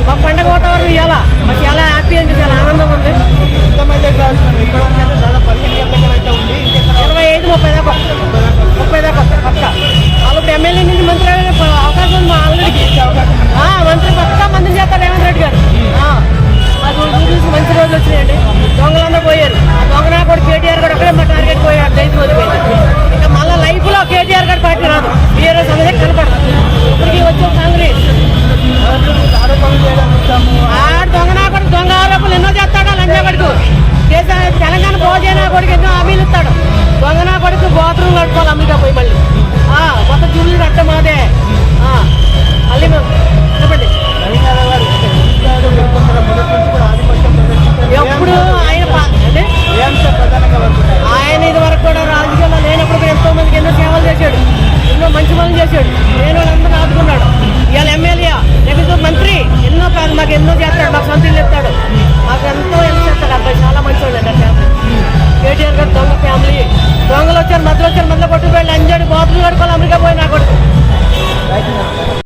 మా పండగ వాతావరణం ఇవాళ మాకు చాలా తెలంగాణ భోజన కొడుకు ఎన్నో హామీలు ఇస్తాడు. దొంగ నా కొడుకు బాత్రూమ్ కట్టుకోవాలి అమెరికా పోయి మళ్ళీ. ఆ, కొత్త జూలు అట్ట మాదే. మళ్ళీ మేము చెప్పండి. ఎప్పుడు ఆయన అంటే? ఆయన ఇది వరకు కూడా రాజకీయాల్లో లేనప్పుడు ఎంతో మందికి ఎన్నో సేవలు చేశాడు. ఎన్నో మంచి పనులు చేశాడు. నేను వాళ్ళందరూ ఆదుకున్నాడు. ఇవాళ ఎమ్మెల్యే లేకపోతే మంత్రి ఎన్నో కాదు మాకు ఎన్నో చేస్తాడు మాకు సొంత ఇల్లు ఇస్తాడు మాకు ఎంతో దొంగ ఫ్యామిలీ దొంగలు వచ్చారు మధ్యలో వచ్చారు మధ్యలో కొట్టుకు వెళ్ళి అంజాడు బాతులు కడుకోవాలి అమెరికా పోయినా